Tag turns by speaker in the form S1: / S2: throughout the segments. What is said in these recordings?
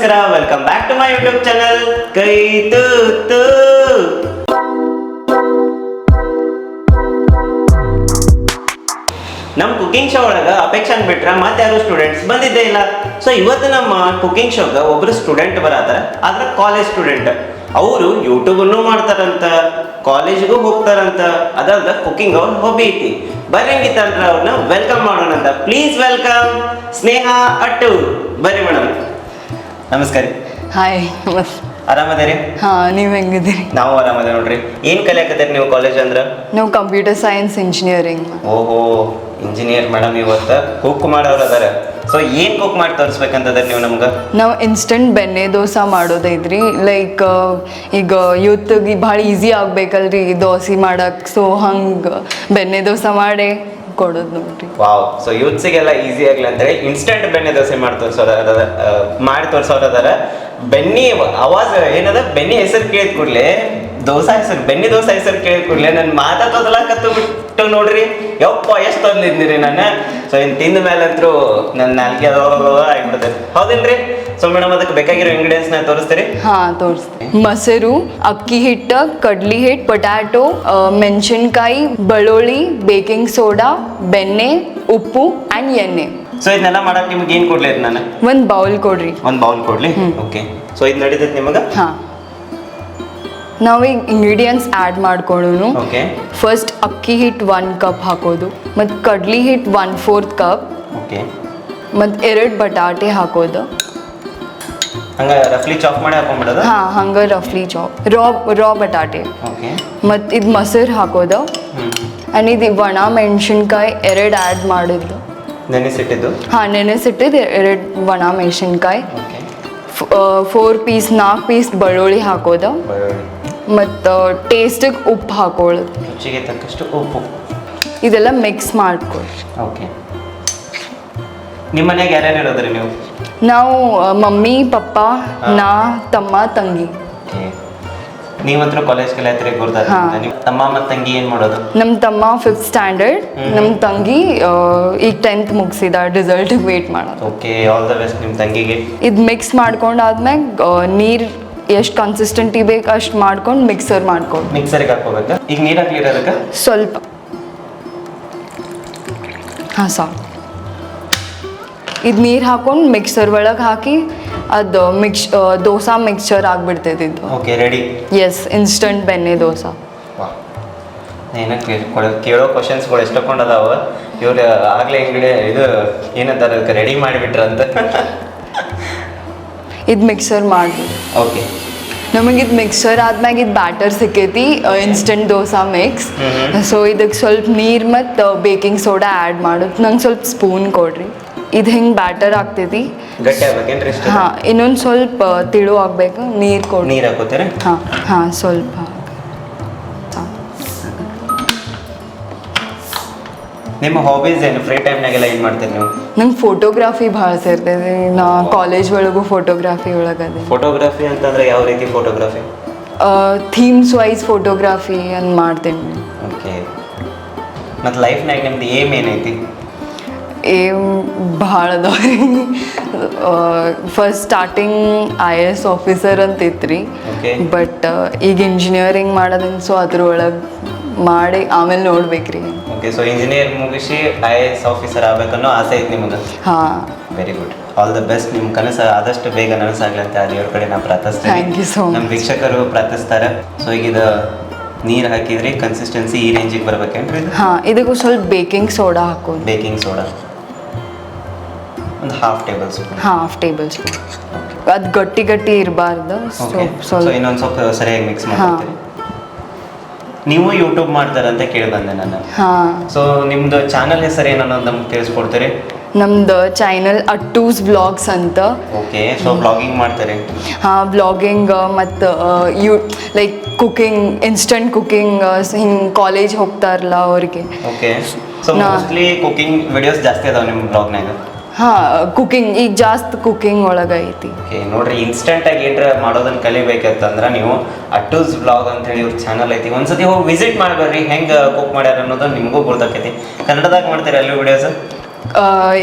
S1: ನಮಸ್ಕಾರ welcome back to my YouTube channel ಕೈ ತೂತು ನಮ್ ಕುಕಿಂಗ್ ಶೋ ಒಳಗ ಅಪೇಕ್ಷನ್ ಬಿಟ್ರೆ ಮತ್ತೆ ಯಾರು ಸ್ಟೂಡೆಂಟ್ಸ್ ಬಂದಿದ್ದೇ ಇಲ್ಲ. ಸೊ ಇವತ್ತು ನಮ್ಮ ಕುಕಿಂಗ್ ಶೋಗ ಒಬ್ರು ಸ್ಟೂಡೆಂಟ್ ಬರತ್ತಾರ, ಆದ್ರೆ ಕಾಲೇಜ್ ಸ್ಟೂಡೆಂಟ್ ಅವರು ಯೂಟ್ಯೂಬನ್ನು ಮಾಡ್ತಾರಂತ ಕಾಲೇಜ್ಗೂ ಹೋಗ್ತಾರಂತ, ಅದಲ್ದ ಕುಕಿಂಗ್ ಅವ್ರ ಹಾಬಿ ಐತಿ. ಬರ್ರಿ ಅವ್ರನ್ನ ವೆಲ್ಕಮ್ ಮಾಡೋಣ ಅಂತ ಪ್ಲೀಸ್ ವೆಲ್ಕಮ್ ಸ್ನೇಹ ಅಟ್ಟು. ಬರ್ರಿ ಮೇಡಮ್ ನಮಸ್ಕಾರ.
S2: ಹಾಯ್
S1: ಆರಾಮದೇರಿ?
S2: ಹಾ ನೀವು ಹೆಂಗಿದ್ದೀರಿ?
S1: ನಾವು ಆರಾಮದೇ ನೋಡ್ರಿ. ಏನ್ ಕಲಿಯಾಕತ್ತೀರಿ ನೀವು ಕಾಲೇಜ್ ಅಂದ್ರ?
S2: ನಾವು ಕಂಪ್ಯೂಟರ್ ಸೈನ್ಸ್ ಇಂಜಿನಿಯರಿಂಗ್
S1: ಓಹೋ ಇಂಜಿನಿಯರ್ ಮೇಡಮ್ ಇವತ್ತು ಕುಕ್ ಮಾಡೋರು ಅದಾರ. ಸೊ ಏನು ಕುಕ್ ಮಾಡಿ ತೋರಿಸ್ಬೇಕಂತದ ನೀವು ನಮ್ಗ?
S2: ನಾವು ಇನ್ಸ್ಟಂಟ್ ಬೆಣ್ಣೆ ದೋಸೆ ಮಾಡೋದೈತ್ರಿ. ಲೈಕ್ ಈಗ ಯೂತ್ಗೆ ಭಾಳ ಈಸಿ ಆಗ್ಬೇಕಲ್ರಿ ದೋಸೆ ಮಾಡಕ್ಕೆ ಸೊ ಹಂಗೆ ಬೆಣ್ಣೆ ದೋಸೆ ಮಾಡಿ. ಕೊಡೋದು ನೋಡ್ರಿ.
S1: ವಾವ್. ಸೊ ಯೂತ್ಸಿಗೆಲ್ಲ ಈಸಿ ಆಗಲಿ ಅಂದ್ರೆ ಇನ್ಸ್ಟೆಂಟ್ ಬೆಣ್ಣೆ ದೋಸೆ ಮಾಡಿ ಆ, ಮಾಡಿ ತೋರ್ಸೋರ್ ಬೆನ್ನಿ ಅವಾಜ್ ಏನದ? ಬೆನ್ನಿ ಹೆಸರು ಕೇಳಿದ ಕೂಡ್ಲೆ ದೋಸೆ ಹೆಸರು ಬೆನ್ನಿ ದೋಸೆ ಹೆಸರು ಕೇಳಿ ಕೂಡಲೇ ನನ್ನ ನನ್ ತೊದಲಾಕತ್ತು ಬಿಟ್ಟು ನೋಡ್ರಿ. ಯಪ್ಪ ಎಷ್ಟು ತಂದಿದ್ದೀನಿ ನಾನು ಸೊ ಇನ್ ತಿಂದ ಮೇಲೆ ಅಂತೂ ನನ್ನ ನಾಲ್ಕೆ ಆಗ್ಬಿಡುತ್ತೆ ಹೌದೇನ್ರಿ? ಹೌದಿಲ್ರಿ ಸೊ ಮೇಡಮ್ ಅದಕ್ಕೆ ಬೇಕಾಗಿರೋ ಇಂಗ್ರೀಡಿಯೆಂಟ್ಸ್ ನಾ ತೋರಿಸ್ತೀರಿ?
S2: ಹಾ ತೋರಿಸ್ತೀನಿ. ಮೊಸರು ಅಕ್ಕಿ ಹಿಟ್ಟು ಕಡ್ಲಿ ಹಿಟ್ಟು ಪೊಟ್ಯಾಟೊ ಮೆಣಸಿನ್ಕಾಯಿ ಬೆಳ್ಳುಳ್ಳಿ ಬೇಕಿಂಗ್ ಸೋಡಾ ಬೆಣ್ಣೆ ಉಪ್ಪು ಆ್ಯಂಡ್ ಎಣ್ಣೆ.
S1: ಸೊ ಇದನ್ನೆಲ್ಲ ಮಾಡಕ್ ನಿಮ್ಗೆ ಏನ್ ಕೊಡ್ಲಿ ನಾನು?
S2: ಒಂದು ಬೌಲ್ ಕೊಡ್ರಿ.
S1: ಒಂದ್ ಬೌಲ್ ಕೊಡ್ಲಿ? ಓಕೆ ಸೊ ಇದು ನಡೀತೈತೆ ನಿಮಗ?
S2: ಹಾಂ. ನಾವೀಗ ಇಂಗ್ರೀಡಿಯೆಂಟ್ಸ್ ಆ್ಯಡ್ ಮಾಡ್ಕೊಳ್ಳೋನು.
S1: ಓಕೆ
S2: ಫಸ್ಟ್ ಅಕ್ಕಿ ಹಿಟ್ಟು ಒನ್ ಕಪ್ ಹಾಕೋದು. ಮತ್ತು ಕಡ್ಲಿ ಹಿಟ್ಟು ಒನ್ ಫೋರ್ತ್ ಕಪ್
S1: ಓಕೆ
S2: ಮತ್ತು ಎರಡು ಬಟಾಟೆ ಹಾಕೋದು.
S1: ಹಂಗ ರಫ್ಲಿ ಚಾಪ್ ಮಾಡಿ ಹಾಕೊಂಡ್ಬಿಡೋದು
S2: ಹಾಂ ಹಂಗೆ ರಫ್ಲಿ ಚಾಪ್ ರಾ ರಾ ಬಟಾಟೆ.
S1: ಓಕೆ
S2: ಮತ್ತು ಇದು ಮೊಸರು ಹಾಕೋದು. ಆ್ಯಂಡ್ ಇದು ಒಣ ಮೆಣಸಿನ್ಕಾಯಿ ಎರಡು ಆ್ಯಡ್ ಮಾಡಿದ್ದು.
S1: ನೆನೆಸಿಟ್ಟಿದ್ದು?
S2: ಹಾಂ ನೆನೆಸಿಟ್ಟಿದ್ದು ಎರಡು ಒಣ ಮೆಣಸಿನ್ಕಾಯಿ.
S1: ಓಕೆ
S2: ಫೋರ್ ಪೀಸ್ ನಾಲ್ಕು ಪೀಸ್ ಬೆಳ್ಳುಳ್ಳಿ ಹಾಕೋದು. ಮತ್ತು ಟೇಸ್ಟಿಗೆ ಉಪ್ಪು ಹಾಕೊಳ್ಳೋದು
S1: ರುಚಿಗೆ ತಕ್ಕಷ್ಟು ಉಪ್ಪು.
S2: ಇದೆಲ್ಲ ಮಿಕ್ಸ್ ಮಾಡ್ಕೊಳ್ಳಿ
S1: ಓಕೆ ನಿಮ್ಮ ಯಾರ್ಯಾರು ಇರೋದ್ರಿ ನೀವು?
S2: ನಾವು ಮಮ್ಮಿ ಪಪ್ಪ ನಾ ತಮ್ಮ ತಂಗಿ.
S1: ನೀವಂತರೂ ಕಾಲೇಜ್ ಕಲಿಯತ್ರಿ ಗುರ್ದಾರ
S2: ಹಾ.
S1: ನಿಮ್ಮ ತಮ್ಮ ಮತ್ತು ತಂಗಿ ಏನು ಮಾಡೋದು?
S2: ನಮ್ಮ ತಮ್ಮ ಫಿಫ್ತ್ ಸ್ಟ್ಯಾಂಡರ್ಡ್ ನಮ್ಮ ತಂಗಿ ಈಗ ಟೆಂತ್ ಮುಗಿಸಿದ ರಿಸಲ್ಟ್ ವೇಟ್ ಮಾಡೋದು.
S1: ಓಕೆ ಆಲ್ ದ ಬೆಸ್ಟ್ ನಿಮ್ಮ ತಂಗಿಗೆ.
S2: ಇದು ಮಿಕ್ಸ್ ಮಾಡ್ಕೊಂಡಾದ್ಮ್ಯಾಗ ನೀರ್ ಎಷ್ಟು ಕನ್ಸಿಸ್ಟೆಂಟಿ ಬೇಕು ಅಷ್ಟು ಮಾಡ್ಕೊಂಡು ಮಿಕ್ಸರ್ ಮಾಡ್ಕೊಂಡು
S1: ಮಿಕ್ಸರ್ಗೆ ಹಾಕೋಬೇಕಾ ಈಗ ನೀರು ಹಾಕ್ಲಿರ ಅದಕ್ಕೆ?
S2: ಸ್ವಲ್ಪ. ಹಾಂ ಸಾಕು. ಇದು ನೀರು ಹಾಕೊಂಡು ಮಿಕ್ಸರ್ ಒಳಗೆ ಹಾಕಿ ಅದು ಮಿಕ್ಸ್ ದೋಸಾ ಮಿಕ್ಸ್ಚರ್ ಆಗಿಬಿಡ್ತೈತಿ ಇದು
S1: ಓಕೆ ರೆಡಿ
S2: ಎಸ್ ಇನ್ಸ್ಟಂಟ್ ಬೆಣ್ಣೆ ದೋಸಾ.
S1: ಏನ ಕೇಳೋ ಕ್ವಶನ್ಸ್ಗಳು ಅದಾವ ಇವ್ರು ಆಗ್ಲೇ ಹಿಂಗಡೆ ಇದು ಏನಂತಾರೆ ಅದಕ್ಕೆ ರೆಡಿ ಮಾಡಿಬಿಟ್ರಂತ
S2: ಇದು ಮಿಕ್ಸರ್ ಮಾಡಿ
S1: ಓಕೆ
S2: ನಮಗೆ ಇದು ಮಿಕ್ಸರ್ ಆದ್ಮ್ಯಾಗ ಇದು ಬ್ಯಾಟರ್ ಸಿಕ್ಕೈತಿ ಇನ್ಸ್ಟಂಟ್ ದೋಸಾ ಮಿಕ್ಸ್ ಸೊ ಇದಕ್ಕೆ ಸ್ವಲ್ಪ ನೀರು ಮತ್ತು ಬೇಕಿಂಗ್ ಸೋಡಾ ಆ್ಯಡ್ ಮಾಡೋದು. ನಂಗೆ ಸ್ವಲ್ಪ ಸ್ಪೂನ್ ಕೊಡ್ರಿ. ಇದು ಹಿಂಗೆ ಬ್ಯಾಟರ್ ಆಗ್ತೈತಿ?
S1: ಗಟ್ಟಿ ಆಗ್ಬೇಕೇನ್ರಿ ಇಷ್ಟು
S2: ಹಾಂ ಇನ್ನೊಂದು ಸ್ವಲ್ಪ ತಿಳು ಆಗಬೇಕು ನೀರು ಕೊಡಿ.
S1: ನೀರು ಹಾಕೋತಾರೆ?
S2: ಹಾಂ ಹಾಂ ಸ್ವಲ್ಪ.
S1: ನಿಮ್ಮ ಹಾಬೀಸ್ ಏನು? ಫ್ರೀ ಟೈಮ್ನಾಗೆಲ್ಲ ಏನು ಮಾಡ್ತೀರಿ ನೀವು?
S2: ನಂಗೆ ಫೋಟೋಗ್ರಾಫಿ ಭಾಳ ಸೇರ್ತೈತಿ. ನಾ ಕಾಲೇಜ್ ಒಳಗೂ ಫೋಟೋಗ್ರಾಫಿ ಒಳಗದೆ.
S1: ಫೋಟೋಗ್ರಾಫಿ ಅಂತಂದ್ರೆ ಯಾವ ರೀತಿ ಫೋಟೋಗ್ರಾಫಿ
S2: ಥೀಮ್ಸ್ ವೈಸ್ ಫೋಟೋಗ್ರಾಫಿ ಅಂತ ಮಾಡ್ತೀನಿ.
S1: ಓಕೆ ಮತ್ತು ಲೈಫ್ನಾಗ ನಿಮ್ದು ಏಮ್ ಏನೈತಿ?
S2: ಏಮ್ ಭಾಳ ಅದಾವ್ರಿ first starting I A S officer ಅಂತ ಇತ್ರಿ. ಬಟ್ ಈಗ ಇಂಜಿನಿಯರಿಂಗ್ ಮಾಡೋದನ್ ಸೊ ಅದ್ರೊಳಗೆ ಮಾಡಿ ಆಮೇಲೆ ನೋಡ್ಬೇಕ್ರಿ.
S1: ಓಕೆ ಸೊ ಇಂಜಿನಿಯರ್ ಮುಗಿಸಿ ಐ ಎ ಎಸ್ ಆಫೀಸರ್ ಆಗ್ಬೇಕನ್ನೋ ಆಸೆ ಐತಿ ನಿಮಗೆ?
S2: ಹಾಂ.
S1: Very good all the best ನಿಮ್ಮ ಕನಸು ಆದಷ್ಟು ಬೇಗ ನನಸಾಗ್ಲಿ ಅಂತ ದೇವ್ರ ಕಡೆ ನಾನು ಪ್ರಾರ್ಥಿಸ್ತೇನೆ.
S2: Thank you so.
S1: ನಮ್ಮ ವೀಕ್ಷಕರು ಪ್ರಾರ್ಥಿಸ್ತಾರೆ. ಸೊ ಈಗ ಇದು ನೀರು ಹಾಕಿದ್ರಿ ಕನ್ಸಿಸ್ಟೆನ್ಸಿ ಈ ರೇಂಜಿಗೆ ಬರ್ಬೇಕೇನ್ರಿ
S2: ಹಾಂ ಇದಕ್ಕೂ ಸ್ವಲ್ಪ ಬೇಕಿಂಗ್ ಸೋಡಾ ಹಾಕೋದು
S1: ಬೇಕಿಂಗ್ ಸೋಡಾ ಒಂದು half tablespoon
S2: half tablespoon ಅದು ಗಟ್ಟಿ ಗಟ್ಟಿ ಇರಬಾರ್ದು. ಸೊ
S1: ಓಕೆ ಸೊ
S2: ಸ್ವಲ್ಪ
S1: ಇನ್ನೊಂದು ಸ್ವಲ್ಪ ಸರಿಯಾಗಿ ಮಿಕ್ಸ್
S2: ಮಾಡ್ತೀನಿ
S1: ಮಾಡ್ತೀರಿ ನೀವು ಯೂಟ್ಯೂಬ್ ಮಾಡ್ತಾರಂತ ಕೇಳಿ ಬಂದೆ ನಾನು.
S2: ಹಾಂ.
S1: ಸೊ ನಿಮ್ದು ಚಾನಲ್ ಹೆಸರು ಏನು ನಮ್ಗೆ ತಿಳಿಸ್ಕೊಡ್ತೀರಿ?
S2: ನಮ್ದು ಚಾನಲ್ ಅಟ್ಟೂಸ್ ಬ್ಲಾಗ್ಸ್ ಅಂತ.
S1: ಓಕೆ ಸೊ ಬ್ಲಾಗಿಂಗ್ ಮಾಡ್ತಾರೆ?
S2: ಹಾಂ ಬ್ಲಾಗಿಂಗ್ ಮತ್ತು you like cooking instant cooking ಹಿಂಗೆ ಕಾಲೇಜ್ ಹೋಗ್ತಾರಲ್ಲ ಅವ್ರಿಗೆ.
S1: Okay so mostly cooking videos ಜಾಸ್ತಿ ಅದಾವ ನಿಮ್ಮ ಬ್ಲಾಗ್ನಾಗ
S2: ಹಾಂ ಕುಕಿಂಗ್ ಈಗ ಜಾಸ್ತಿ ಕುಕಿಂಗ್ ಒಳಗೆ ಐತಿ.
S1: ಓಕೆ ನೋಡ್ರಿ ಇನ್ಸ್ಟೆಂಟ್ ಆಗಿ ಏನ್ರ ಮಾಡೋದನ್ನ ಕಲಿಬೇಕಂತಂದ್ರ ನೀವು ಅಟ್ಟೂಸ್ ಬ್ಲಾಗ್ ಅಂತ ಹೇಳಿ ಇವ್ರ ಚಾನಲ್ ಐತಿ. ಒಂದ್ಸತಿ ಹೋಗಿ ವಿಸಿಟ್ ಮಾಡ್ಬರ್ರಿ ಹೆಂಗ್ ಕುಕ್ ಮಾಡ್ಯಾರ ಅನ್ನೋದು ನಿಮಗೂ ಗೊತ್ತಾಕೈತಿ ಕನ್ನಡದಾಗ ಮಾಡ್ತಾರೆ ಅಲ್ಲಿ ವಿಡಿಯೋಸ್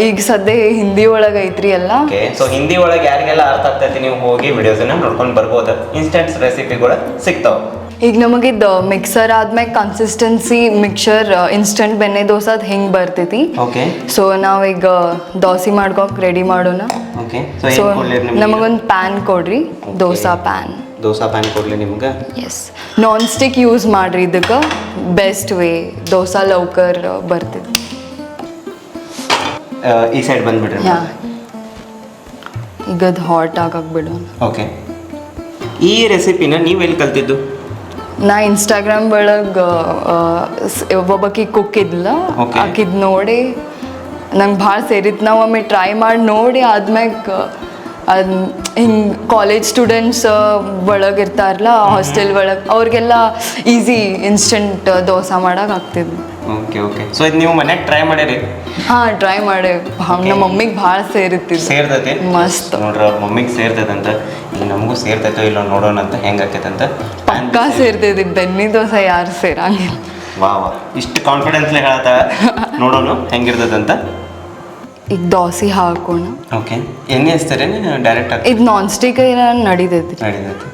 S2: ಈಗ ಸದ್ಯ ಹಿಂದಿ ಒಳಗೆ ಐತ್ರಿ ಎಲ್ಲ.
S1: ಓಕೆ ಸೊ ಹಿಂದಿ ಒಳಗೆ ಯಾರಿಗೆಲ್ಲ ಅರ್ಥ ಆಗ್ತೈತಿ ನೀವು ಹೋಗಿ ವಿಡಿಯೋಸನ್ನ ನೋಡ್ಕೊಂಡು ಬರ್ಬೋದು. ಇನ್ಸ್ಟೆಂಟ್ಸ್ ರೆಸಿಪಿಗಳು ಸಿಗ್ತಾವೆ.
S2: ಈಗ ನಮಗಿದ್ದು ಮಿಕ್ಸರ್ ಆದ್ಮೇಲೆ ಕನ್ಸಿಸ್ಟೆನ್ಸಿ ಮಿಕ್ಸರ್ ಇನ್ಸ್ಟಂಟ್ ಬೆಣ್ಣೆ ದೋಸೆ ಹಿಂಗೆ ಬರ್ತೈತಿ?
S1: ಓಕೆ
S2: ಸೊ ನಾವೀಗ ದೋಸೆ ಮಾಡ್ಕೋಕ್ ರೆಡಿ ಮಾಡೋಣ.
S1: ಓಕೆ ಸೊ
S2: ನಮಗೊಂದು ಪ್ಯಾನ್ ಕೊಡ್ರಿ. ದೋಸಾ ಪ್ಯಾನ್
S1: ದೋಸಾ ಪ್ಯಾನ್ ಕೊಡ್ಲಿ ನಿಮ್ಗೆ?
S2: ಎಸ್ ನಾನ್ ಸ್ಟಿಕ್ ಯೂಸ್ ಮಾಡ್ರಿ ಇದಕ್ಕೆ. ಬೆಸ್ಟ್ ವೇ ದೋಸಾ ಲೌಕರ್ ಬರ್ತೈತಿ.
S1: ಈ ಸೈಡ್ ಬಂದ್ಬಿಡ್ರಿ
S2: ಈಗ ಅದು ಹಾಟ್ ಆಗಕ್ಕೆ ಬಿಡೋಣ.
S1: ಓಕೆ ಈ ರೆಸಿಪಿನ ನೀವು ಎಲ್ಲಿ ಕಲ್ತಿದ್ದು?
S2: ನಾ ಇನ್ಸ್ಟಾಗ್ರಾಮ್ ಒಳಗೆ ಒಬ್ಬಾಕಿ ಕುಕ್ ಇದ್ಲ
S1: ಹಾಕಿದ್
S2: ಆಕಿದ್ ನೋಡಿ ನಂಗೆ ಭಾಳ ಸೇರಿತ್ತು ನಾವು ಒಮ್ಮೆ ಟ್ರೈ ಮಾಡಿ ನೋಡಿ ಆದ್ಮ್ಯಾಗ ಅದ್ ಹಿಂಗೆ ಕಾಲೇಜ್ ಸ್ಟೂಡೆಂಟ್ಸ್ ಒಳಗೆ ಇರ್ತಾರಲ್ಲ ಹಾಸ್ಟೆಲ್ ಒಳಗೆ ಅವ್ರಿಗೆಲ್ಲ ಈಸಿ ಇನ್ಸ್ಟೆಂಟ್ ದೋಸೆ ಮಾಡಕ್ಕೆ ಆಗ್ತಿದ್ವು.
S1: ಓಕೆ ಓಕೆ ಸೊ ಇದು ನೀವು ಮನ್ಯಾಗ ಟ್ರೈ ಮಾಡಿರಿ?
S2: ಹಾಂ ಟ್ರೈ ಮಾಡಿ. ನಮ್ಮ ಮಮ್ಮಿಗೆ ಭಾಳ ಸೇರಿತ್ತು
S1: ಸೇರ್ತೈತಿ?
S2: ಮಸ್ತ್.
S1: ನೋಡ್ರಿ ಅವ್ರ ಮಮ್ಮಿಗೆ ಸೇರ್ತದಂತ ಇಲ್ಲಿ ನಮಗೂ ಸೇರ್ತೈತೋ ಇಲ್ಲ ನೋಡೋಣ ಅಂತ ಹೆಂಗೆ ಆಕೈತಂತ.
S2: ಪಕ್ಕಾ ಸೇರ್ತೈತಿ ಬೆನ್ನಿ ದೋಸೆ ಯಾರು ಸೇರಂಗಿಲ್ಲ.
S1: ವಾ ವಾ. ಇಷ್ಟು ಕಾನ್ಫಿಡೆನ್ಸ್ಲೇ ಹೇಳತ್ತ? ನೋಡೋಣ ಹೆಂಗಿರ್ತದಂತ
S2: ಈಗ ದೋಸೆ ಹಾಕೋಣ.
S1: ಓಕೆ ಎಣ್ಣೆ ಹಚ್ತಾರೆ ಡೈರೆಕ್ಟ್ ಆಗಿ
S2: ಇದು ನಾನ್ ಸ್ಟಿಕ್ ನಡೀತೈತಿ
S1: ನಡೀತೈತಿ.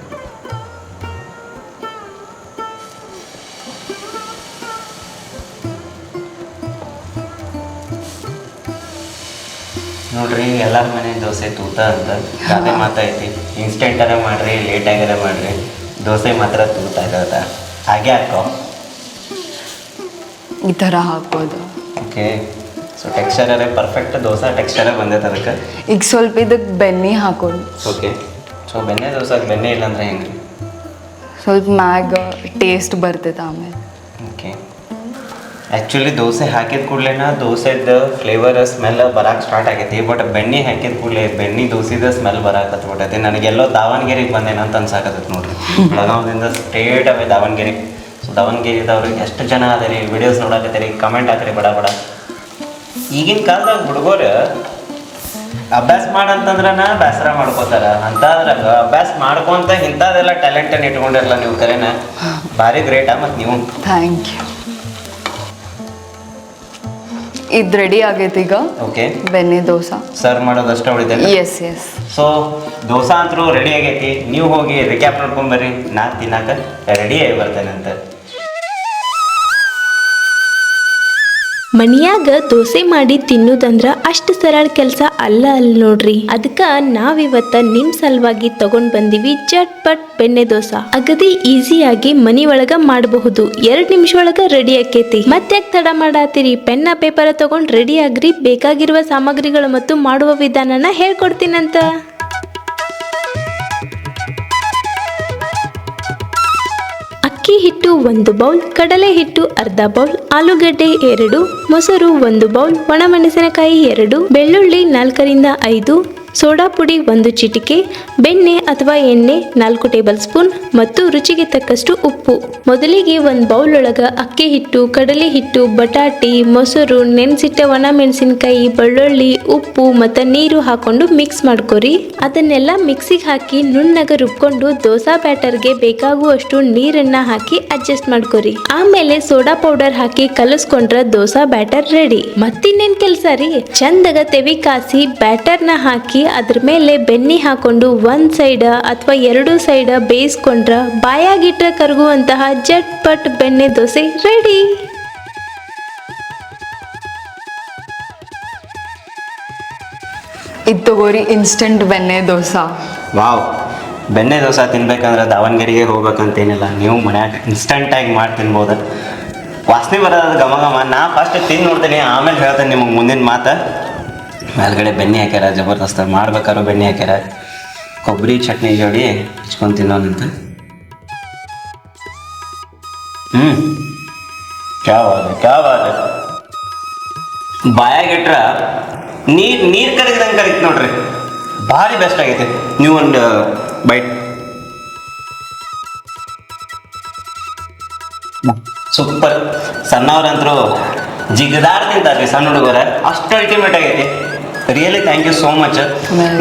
S1: ನೋಡ್ರಿ ಎಲ್ಲರ ಮನೆ ದೋಸೆ ತೂತ ಅಂತ. ಅದೇ ಮಾತೈತಿ ಇನ್ಸ್ಟೆಂಟರ ಮಾಡ್ರಿ ಲೇಟಾಗಾರ ಮಾಡ್ರಿ. ದೋಸೆ ಮಾತ್ರ ತೂತ ಆಗದ ಹಾಗೆ ಹಾಕೋ.
S2: ಈ ಥರ ಹಾಕೋದು
S1: ಓಕೆ ಸೊ ಟೆಕ್ಸ್ಚರೇ ಪರ್ಫೆಕ್ಟ್ ದೋಸೆ ಟೆಕ್ಸ್ಚರ ಬಂದೈತೆ ಅದಕ್ಕೆ.
S2: ಈಗ ಸ್ವಲ್ಪ ಇದಕ್ಕೆ ಬೆಣ್ಣೆ ಹಾಕೋದು
S1: ಓಕೆ ಸೊ ಬೆಣ್ಣೆ ದೋಸೆ ಬೆಣ್ಣೆ ಇಲ್ಲಾಂದ್ರೆ ಹೆಂಗೆ
S2: ಸ್ವಲ್ಪ ಮ್ಯಾಗ ಟೇಸ್ಟ್ ಬರ್ತೈತೆ ಆಮೇಲೆ.
S1: ಓಕೆ ಆ್ಯಕ್ಚುಲಿ ದೋಸೆ ಹಾಕಿದ ಕೂಡಲೇನ ದೋಸೆದ ಫ್ಲೇವರ್ ಸ್ಮೆಲ್ ಬರಕ್ಕೆ ಸ್ಟಾರ್ಟ್ ಆಗೈತಿ. ಬಟ್ ಬೆಣ್ಣೆ ಹಾಕಿದ ಕೂಡಲೇ ಬೆಣ್ಣೆ ದೋಸೆದ ಸ್ಮೆಲ್ ಬರಕತ್ಬಿಟ್ಟೈತಿ ನನಗೆಲ್ಲೋ ದಾವಣಗೆರೆಗೆ ಬಂದೇನ ಅಂತ ಅನ್ಸಾಕತ್ತೈತಿ ನೋಡ್ರಿ. ಬೆಳಗಾವದಿಂದ ಸ್ಟ್ರೇಟ್ ಅವೇ ದಾವಣಗೆರೆ ಸೊ ದಾವಣಗೆರೆದವ್ರಿಗೆ ಎಷ್ಟು ಜನ ಅದರಿ? ವಿಡಿಯೋಸ್ ನೋಡಕತ್ತೀರಿ ಕಮೆಂಟ್ ಹಾಕ್ರಿ, ಬಡ ಬಡ. ಈಗಿನ ಕಾಲದಾಗ ಹುಡುಗರು ಅಭ್ಯಾಸ ಮಾಡಂತಂದ್ರನ ಬೇಸರ ಮಾಡ್ಕೋತಾರ. ಅಂತಾದ್ರಾಗ ಅಭ್ಯಾಸ ಮಾಡ್ಕೊಂತ ಇಂಥದೆಲ್ಲ ಟ್ಯಾಲೆಂಟನ್ನು ಇಟ್ಕೊಂಡಿರಲ್ಲ ನೀವು ಕರೆನ? ಭಾರಿ ಗ್ರೇಟಾ ಮತ್ತು ನೀವು.
S2: ಥ್ಯಾಂಕ್ ಯು ಇದು ರೆಡಿ ಆಗೈತೆ ಈಗ.
S1: ಓಕೆ
S2: ಬೆಣ್ಣೆ ದೋಸೆ.
S1: ಸರ್ವ್ ಅಷ್ಟೇ ಉಳಿದೆ
S2: ಎಸ್ ಎಸ್
S1: ಸೊ ದೋಸೆ ಅಂತೂ ರೆಡಿ ಆಗೈತಿ. ನೀವು ಹೋಗಿ ರಿಕ್ಯಾಪ್ ನೋಡ್ಕೊಂಬರ್ರಿ ನಾ ತಿನ್ನಾಕ ರೆಡಿ ಆಗಿ ಬರ್ತೇನೆ ಅಂತ
S3: ಮನಿಯಾಗ ದೋಸೆ ಮಾಡಿ ತಿನ್ನುದಂದ್ರ ಅಷ್ಟು ಸರಳ ಕೆಲಸ ಅಲ್ಲ ಅಲ್ಲ ನೋಡ್ರಿ. ಅದಕ್ಕ ನಾವಿವತ್ತ ನಿಮ್ ಸಲುವಾಗಿ ತಗೊಂಡ್ ಬಂದಿವಿ ಚಟ್ ಪಟ್ ಬೆಣ್ಣೆ ದೋಸೆ. ಅಗದಿ ಈಸಿಯಾಗಿ ಮನಿ ಒಳಗ ಮಾಡಬಹುದು. ಎರಡ್ ನಿಮಿಷ ಒಳಗ ರೆಡಿ ಆಕೇತಿ. ಮತ್ತ್ಯಾಕ್ ತಡ ಮಾಡಾತಿರಿ? ಪೆನ್ನ, ಪೇಪರ್ ತಗೊಂಡ್ ರೆಡಿ ಆಗ್ರಿ. ಬೇಕಾಗಿರುವ ಸಾಮಗ್ರಿಗಳು ಮತ್ತು ಮಾಡುವ ವಿಧಾನನ ಹೇಳ್ಕೊಡ್ತೀನಂತ. ಅಕ್ಕಿ ಹಿಟ್ಟು ಒಂದು ಬೌಲ್, ಕಡಲೆ ಹಿಟ್ಟು ಅರ್ಧ ಬೌಲ್, ಆಲೂಗಡ್ಡೆ ಎರಡು, ಮೊಸರು ಒಂದು ಬೌಲ್, ಒಣಮೆಣಸಿನಕಾಯಿ ಎರಡು, ಬೆಳ್ಳುಳ್ಳಿ ನಾಲ್ಕರಿಂದ ಐದು ಸೋಡಾ ಪುಡಿ ಒಂದು ಚಿಟಿಕೆ, ಬೆಣ್ಣೆ ಅಥವಾ ಎಣ್ಣೆ ನಾಲ್ಕು ಟೇಬಲ್ ಸ್ಪೂನ್ ಮತ್ತು ರುಚಿಗೆ ತಕ್ಕಷ್ಟು ಉಪ್ಪು. ಮೊದಲಿಗೆ ಒಂದು ಬೌಲ್ ಒಳಗ ಅಕ್ಕಿ ಹಿಟ್ಟು, ಕಡಲೆ ಹಿಟ್ಟು, ಬಟಾಟಿ, ಮೊಸರು, ನೆನೆಸಿಟ್ಟ ಒಣ ಮೆಣಸಿನಕಾಯಿ ಬೆಳ್ಳುಳ್ಳಿ, ಉಪ್ಪು ಮತ್ತು ನೀರು ಹಾಕೊಂಡು ಮಿಕ್ಸ್ ಮಾಡ್ಕೊರಿ. ಅದನ್ನೆಲ್ಲ ಮಿಕ್ಸಿಗೆ ಹಾಕಿ ನುಣ್ಣಗ ರುಬ್ಕೊಂಡು ದೋಸಾ ಬ್ಯಾಟರ್ಗೆ ಬೇಕಾಗುವಷ್ಟು ನೀರನ್ನ ಹಾಕಿ ಅಡ್ಜಸ್ಟ್ ಮಾಡ್ಕೊರಿ. ಆಮೇಲೆ ಸೋಡಾ ಪೌಡರ್ ಹಾಕಿ ಕಲಸ್ಕೊಂಡ್ರ ದೋಸಾ ಬ್ಯಾಟರ್ ರೆಡಿ. ಮತ್ತಿನ್ನೇನ್ ಕೆಲಸ ರೀ? ಚಂದಗ ತೆವಿ ಕಾಸಿ ಬ್ಯಾಟರ್ನ ಹಾಕಿ ಅದ್ರ ಮೇಲೆ ಬೆನ್ನಿ ಹಾಕೊಂಡು ಒಂದ್ ಸೈಡ್ ಅಥವಾ ಎರಡು ಸೈಡ್ ಬೇಯಿಸ್ಕೊಂಡ್ರ ಬಾಯಾಗಿಟ್ರ ಕರಗುವಂತಹ ಜಟ್ ಪಟ್ ಬೆಣ್ಣೆ ದೋಸೆ ರೆಡಿ.
S2: ಇದು ತಗೋರಿ ಇನ್ಸ್ಟೆಂಟ್ ಬೆಣ್ಣೆ ದೋಸೆ.
S1: ವಾವ್ ಬೆಣ್ಣೆ ದೋಸೆ ತಿನ್ಬೇಕಂದ್ರೆ ದಾವಣಗೆರೆಗೆ ಹೋಗ್ಬೇಕಂತೇನಿಲ್ಲ. ನೀವು ಮನ್ಯಾಗ ಇನ್ಸ್ಟಂಟಾಗಿ ಮಾಡಿ ತಿನ್ಬೋದು. ವಾಸನೆ ಬರೋದು ಗಮ ಗಮ ನಾ ಫಸ್ಟ್ ತಿನ್ ನೋಡ್ತೀನಿ ಆಮೇಲೆ ಹೇಳ್ತೇನೆ ನಿಮಗೆ ಮುಂದಿನ ಮಾತು. ಮೇಲ್ಗಡೆ ಬೆಣ್ಣೆ ಹಾಕ್ಯಾರ ಜಬರ್ದಸ್ತ ಮಾಡ್ಬೇಕಾದ್ರು ಬೆಣ್ಣೆ ಹಾಕ್ಯಾರ. ಕೊಬ್ಬರಿ ಚಟ್ನಿ ಜೋಡಿ ಹಚ್ಕೊಂಡು ತಿನ್ನೋನಂತ. ಹ್ಞೂ ಕ್ಯಾ ಕ್ಯಾವಾದ ಹೈ, ಕ್ಯಾ ಬಾತ್ ಹೈ. ಬಾಯಾಗಿಟ್ರ ನೀರ್ ನೀರ್ ಕರಗಿದಂಗೆ ಕರಿತು ನೋಡ್ರಿ. ಭಾರಿ ಬೆಸ್ಟ್ ಆಗೈತೆ. ನೀವು ಒಂದು ಬೈಟ್. ಸೂಪರ್. ಸಣ್ಣವ್ರಂತರೂ ಜಿಗದಾರ್ ತಿಂತಾರ್ರಿ ಸಣ್ಣ ಹುಡುಗರ ಅಷ್ಟು ಅಲ್ಟಿಮೇಟ್ ಆಗೈತಿ. Really thank you so much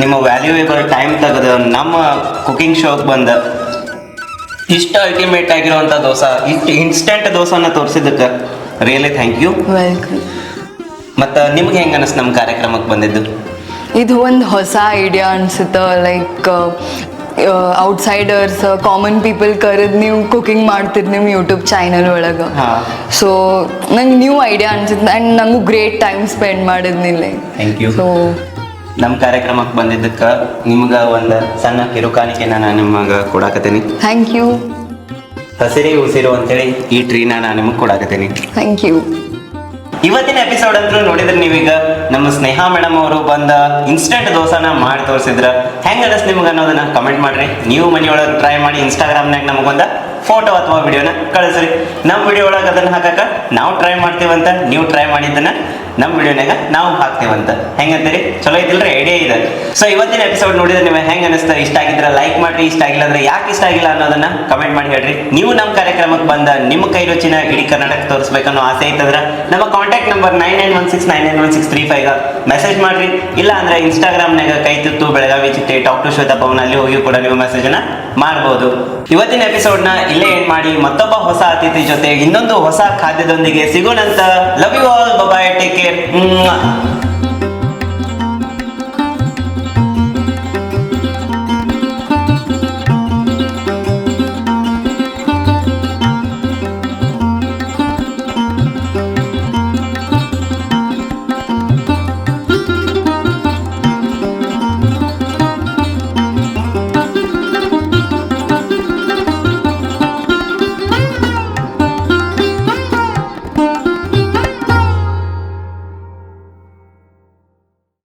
S1: ನಿಮ್ಮ ವ್ಯಾಲ್ಯೂಯೇಬಲ್ ಟೈಮ್ ತೆಗೆದು ನಮ್ಮ ಕುಕಿಂಗ್ ಶೋಗೆ ಬಂದ. ಇಷ್ಟು ಅಲ್ಟಿಮೇಟ್ ಆಗಿರುವಂಥ ದೋಸೆ ಇಷ್ಟು ಇನ್ಸ್ಟೆಂಟ್ ದೋಸೆನ ತೋರಿಸಿದ್ದಕ್ಕೆ ರಿಯಲಿ ಥ್ಯಾಂಕ್ ಯು
S2: ವೆಲ್ಕಮ್
S1: ಮತ್ತು ನಿಮ್ಗೆ ಹೆಂಗೆ ಅನಿಸ್ತು ನಮ್ಮ ಕಾರ್ಯಕ್ರಮಕ್ಕೆ ಬಂದಿದ್ದು?
S2: ಇದು ಒಂದು ಹೊಸ ಐಡಿಯಾ ಅನಿಸುತ್ತೆ ಲೈಕ್ ಔಟ್ಸೈಡರ್ಸ್ ಕಾಮನ್ ಪೀಪಲ್ ಕರೆದು ನೀವು ಕುಕಿಂಗ್ ಮಾಡ್ತೀರಿ ನಿಮ್ಮ ಯೂಟ್ಯೂಬ್ ಚಾನಲ್ ಒಳಗೆ.
S1: ಹಾ.
S2: ಸೊ ನಂಗೆ ನ್ಯೂ ಐಡಿಯಾ ಅನ್ಸುತ್ತೆ. ಆ್ಯಂಡ್ ನಂಗೂ ಗ್ರೇಟ್ ಟೈಮ್ ಸ್ಪೆಂಡ್ ಮಾಡಿದ್ನಿಲ್ಲ
S1: ಥ್ಯಾಂಕ್ ಯು
S2: ಸೊ
S1: ನಮ್ಮ ಕಾರ್ಯಕ್ರಮಕ್ಕೆ ಬಂದಿದ್ದಕ್ಕೆ ನಿಮ್ಗೆ ಒಂದು ಸಣ್ಣ ಕಿರುಕಾಣಿಕೆನ ನಾನು ನಿಮಗೆ ಕೊಡಾಕತ್ತೀನಿ.
S2: ಥ್ಯಾಂಕ್ ಯು
S1: ಹಸಿರಿ ಉಸಿರು ಅಂತೇಳಿ ಈ ಟ್ರೀನ ನಾನು ನಿಮಗೆ ಕೊಡಾಕತ್ತೀನಿ.
S2: ಥ್ಯಾಂಕ್ ಯು
S1: ಇವತ್ತಿನ ಎಪಿಸೋಡ್ ಅಂತ ನೋಡಿದ್ರೆ ನೀವೀಗ ನಮ್ಮ ಸ್ನೇಹ ಮೇಡಮ್ ಅವರು ಬಂದ ಇನ್ಸ್ಟಂಟ್ ದೋಸಾನ ಮಾಡಿ ತೋರಿಸಿದ್ರ. ಹೆಂಗ ಅನಿಸ್ ನಿಮ್ಗೆ ಅನ್ನೋದನ್ನ ಕಮೆಂಟ್ ಮಾಡ್ರಿ. ನೀವು ಮನೆಯೊಳಗೆ ಟ್ರೈ ಮಾಡಿ ಇನ್ಸ್ಟಾಗ್ರಾಮ್ನಾಗ ನಮಗೊಂದ ಫೋಟೋ ಅಥವಾ ವಿಡಿಯೋನ ಕಳಿಸ್ರಿ. ನಮ್ಮ ವಿಡಿಯೋ ಒಳಗೆ ಅದನ್ನ ಹಾಕಕ ನಾವು ಟ್ರೈ ಮಾಡ್ತೀವಂತ ನೀವು ಟ್ರೈ ಮಾಡಿದ್ದನ್ನ ನಮ್ಮ ವಿಡಿಯೋನಾಗ ನಾವು ಹಾಕ್ತೀವಂತ ಹೆಂಗಂತೀರಿ ಚಲೋ ಐತಿಲ್ರಿ? ಐಡಿಯಾ ಇದೆ. ಸೊ ಇವತ್ತಿನ ಎಪಿಸೋಡ್ ನೋಡಿದ್ರೆ ನಿಮಗೆ ಹೆಂಗೆ ಅನಿಸ್ತಾ? ಇಷ್ಟ ಆಗಿದ್ರೆ ಲೈಕ್ ಮಾಡ್ರಿ, ಇಷ್ಟ ಆಗಿಲ್ಲ ಅಂದ್ರೆ ಯಾಕೆ ಇಷ್ಟ ಆಗಿಲ್ಲ ಅನ್ನೋದನ್ನ ಕಮೆಂಟ್ ಮಾಡಿ ಹೇಳ್ರಿ. ನೀವು ನಮ್ಮ ಕಾರ್ಯಕ್ರಮಕ್ಕೆ ಬಂದ ನಿಮ್ಮ ಕೈ ರುಚಿನ ಇಡೀ ಕರ್ನಾಟಕ ತೋರಿಸ್ಬೇಕನ್ನೋ ಆಸೆ ಐತದ್ರ ನಮ್ಮ contact number nine nine one six nine nine one six three five message ಮಾಡ್ರಿ. ಇಲ್ಲ ಅಂದ್ರೆ ಇನ್ಸ್ಟಾಗ್ರಾಮ್ನಾಗ ಕೈ ತುತ್ತು ಬೆಳಗಾವಿ ಚಿಟ್ಟೆ ಟಾಕ್ ಟು ಶ್ವೇತಾ ಪವನ್ ಅಲ್ಲಿ ಹೋಗಿ ಕೂಡ ನೀವು ಮೆಸೇಜ್ ಅನ್ನ ಮಾಡಬಹುದು ಇವತ್ತಿನ ಎಪಿಸೋಡ್ನ ಇಲ್ಲೇ ಎಂಡ್ ಮಾಡಿ ಮತ್ತೊಬ್ಬ ಹೊಸ ಅತಿಥಿ ಜೊತೆ ಇನ್ನೊಂದು ಹೊಸ ಖಾದ್ಯದೊಂದಿಗೆ ಸಿಗೋಣಂತ. Love you all bye take care